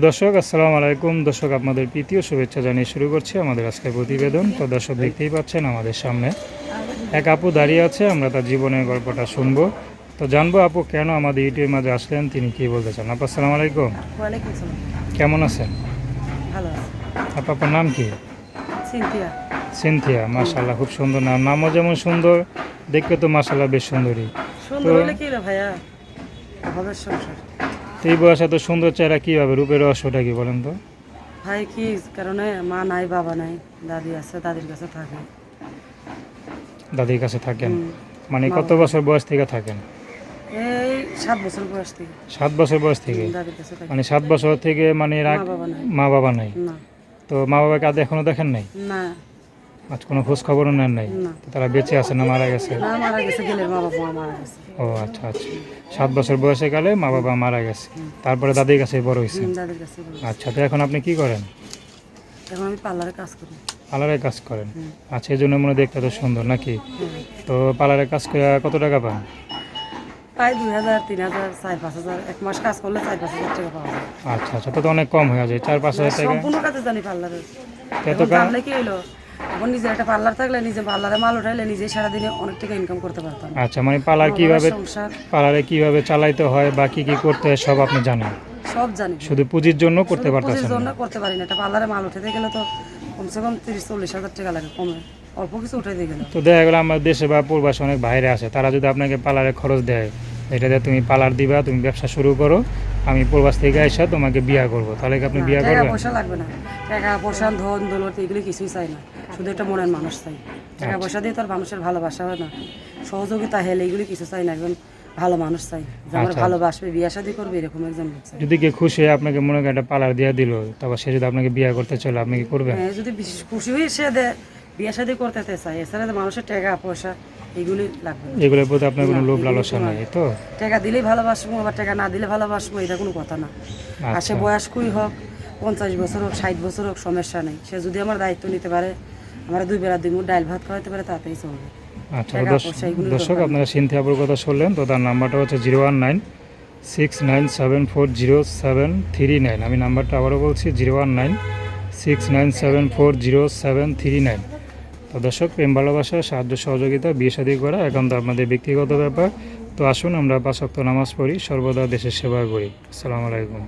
দর্শক আসসালামু আলাইকুম। দর্শক আপনাদের প্রীতীয় শুভেচ্ছা জানিয়ে শুরু করছি আমাদের আজকের প্রতিবেদন। তো দর্শক দেখতেই পাচ্ছেন আমাদের সামনে এক আপু দাঁড়িয়ে আছে আমরা তার জীবনের গল্পটা শুনব। তো জানব আপু কেন আমাদের ইউটিউবের মাঝে আসলেন তিনি কি বলতে চান? আপু আসসালামু আলাইকুম। কেমন আছেন? আছে। আপনার নাম কি? সিনথিয়া। মাশাল্লাহ খুব সুন্দর নাম। নামও যেমন সুন্দর দেখতে তো মাশাল্লাহ বেশ সুন্দরী তো- ভাইয়া? তো এই বয়সে তো সুন্দর চেহারা কীভাবে? রূপের রহস্যটা কি বলেন তো? ভাই কি কারণে মা নাই বাবা নাই দাদি আছে দাদির কাছে থাকে। দাদির কাছে থাকেন? মানে কত বছর বয়স থেকে থাকেন? এই সাত বছর বয়স থেকে। সাত বছর বয়স থেকে? মানে সাত বছর থেকে মানে মা বাবা নাই। তো মা বাবাকে আজ এখনও দেখেন নাই? না। আজ কোনো খোঁজ খবরও নেন নাই? তারা বেঁচে আছে না মারা গেছে? ও আচ্ছা আচ্ছা। সাত বছর বয়সে গেলে মা বাবা মারা গেছে। তারপরে দাদির কাছে বড় হয়েছে। আচ্ছা তো এখন আপনি কি করেন? এখন আমি পার্লারে কাজ করি। পার্লারে কাজ করেন? আচ্ছা এই জন্য মনে দেখতে তো সুন্দর নাকি? তো পার্লারে কাজ করে কত টাকা পান? প্রায় দুই হাজার তিন হাজার চার পাঁচ হাজার এক মাস কাজ করলে চার পাঁচ হাজার টাকা পাওয়া যায়। আচ্ছা আচ্ছা তো তো অনেক কম হয়ে যায় চার পাঁচ হাজার টাকা? সম্পূর্ণ কাজে জানি এত কি হলো এখন নিজের একটা পার্লার থাকলে নিজে পার্লারে মাল উঠাইলে নিজে সারাদিনে অনেক টাকা ইনকাম করতে পারতাম। আচ্ছা মানে পার্লার কীভাবে সংসার। পার্লারে কীভাবে চালাইতে হয় বা কি কি করতে হয় সব আপনি জানেন? সব জানি। শুধু পুঁজির জন্য করতে পারতেছেন জন্য করতে পারি না। একটা পার্লারে মাল উঠাতে গেলে তো কমসে কম তিরিশ চল্লিশ হাজার টাকা লাগে কমে। অল্প কিছু উঠাইতে গেলে। তো দেখা গেলো আমার দেশে বা পূর্বাসে অনেক বাইরে আছে তারা যদি আপনাকে পার্লারে খরচ দেয় এটা দিয়ে তুমি পার্লার দিবা তুমি ব্যবসা শুরু করো আমি পূর্বাস থেকে এসে তোমাকে বিয়া করব। তাহলে কি আপনি বিয়া টাকা করবেন পয়সা লাগবে না। টাকা পয়সা ধন দৌলত এগুলো কিছুই চাই না। শুধু একটা মনের মানুষ চাই। টাকা পয়সা দিয়ে তো আর মানুষের ভালোবাসা হয় না। সহযোগিতা হেলে এগুলি কিছু চাই না একজন ভালো মানুষ চাই। যে আমার আচ্ছা। ভালোবাসবে বিয়ে শাদি করবে এরকম একজন লোক চাই। যদি কেউ খুশি হয়ে আপনাকে মনে করেন একটা পার্লার দিয়ে দিল তারপর সে যদি আপনাকে বিয়ে করতে চলে আপনি কি করবেন? হ্যাঁ, যদি বিশেষ খুশি হয়ে সে দেয় বিয়ে শাদী করতে চাই এছাড়া তো মানুষের টাকা পয়সা এগুলি লাগবে এগুলোর প্রতি আপনার কোনো লোভ লালসা নেই। তো? টাকা দিলেই ভালোবাসবো আবার টাকা না দিলে ভালোবাসবো এটা কোনো কথা না। আর সে আচ্ছা। বয়স্কই হোক পঞ্চাশ বছর হোক ষাট বছর হোক সমস্যা নেই। সে যদি আমার দায়িত্ব নিতে পারে আমরা দুই বেলা দুই মুঠ ডাল ভাত খাওয়াতে পারে তাতেই চলবে। আচ্ছা দর্শক আপনারা আপনারা সিনথিয়াপুর কথা শুনলেন তো তার নাম্বারটা হচ্ছে zero one nine six nine seven four zero seven three nine. আমি নাম্বারটা আবারও বলছি zero one nine six nine seven four zero seven three nine. তো দর্শক প্রেম ভালোবাসা সাহায্য সহযোগিতা বিয়ে শাদী করা এখন তো আপনাদের ব্যক্তিগত ব্যাপার। তো আসুন আমরা পাঁচ ওয়াক্ত নামাজ পড়ি সর্বদা দেশের সেবা করি। আসসালামু আলাইকুম।